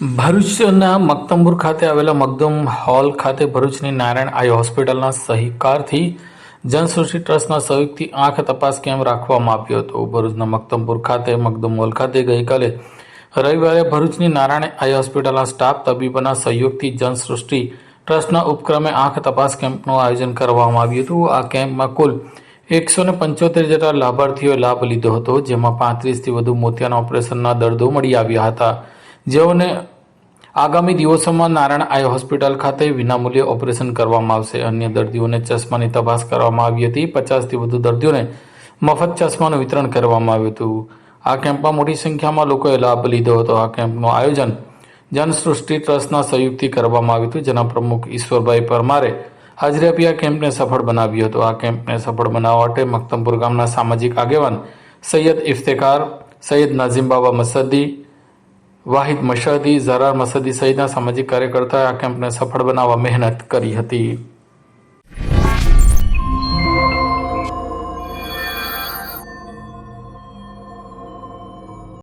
ભરૂચના મક્તમપુર ખાતે આવેલા મકદમ હોલ ખાતે ભરૂચની નારાયણ આઈ હોસ્પિટલના સહકારથી જનસૃષ્ટિ ટ્રસ્ટના સહયોગથી આંખ તપાસ કેમ્પ રાખવામાં આવ્યો હતો. ભરૂચના મક્તમપુર ખાતે મકદમ હોલ ખાતે ગઈકાલે રવિવારે ભરૂચની નારાયણ આઈ હોસ્પિટલના સ્ટાફ તબીબોના સહયોગથી જનસૃષ્ટિ ટ્રસ્ટના ઉપક્રમે આંખ તપાસ કેમ્પનું આયોજન કરવામાં આવ્યું હતું. આ કેમ્પમાં કુલ એકસો ને પંચોતેર જેટલા લાભાર્થીઓએ લાભ લીધો હતો, જેમાં પાંત્રીસથી વધુ મોતિયાના ઓપરેશનના દર્દો મળી આવ્યા હતા. જેઓને આગામી દિવસોમાં નારાયણ આઈ હોસ્પિટલ ખાતે વિનામૂલ્યે ઓપરેશન કરવામાં આવશે. અન્ય દર્દીઓને ચશ્માની તપાસ કરવામાં આવી હતી. પચાસથી વધુ દર્દીઓને મફત ચશ્માનું વિતરણ કરવામાં આવ્યું હતું. આ કેમ્પમાં મોટી સંખ્યામાં લોકોએ લાભ લીધો હતો. આ કેમ્પનું આયોજન જનસૃષ્ટિ ટ્રસ્ટના સંયુક્તથી કરવામાં આવ્યું હતું, જેના પ્રમુખ ઈશ્વરભાઈ પરમારે હાજરી આપી આ કેમ્પને સફળ બનાવ્યો હતો. આ કેમ્પને સફળ બનાવવા માટે મક્તમપુર ગામના સામાજિક આગેવાન સૈયદ ઇફ્તેકાર સૈયદ નાઝીમ બાબા મસદી વાહિદ મશહદી ઝરાર મસદી સહિતના સામાજિક કાર્યકર્તાએ આ કેમ્પને સફળ બનાવવા મહેનત કરી હતી.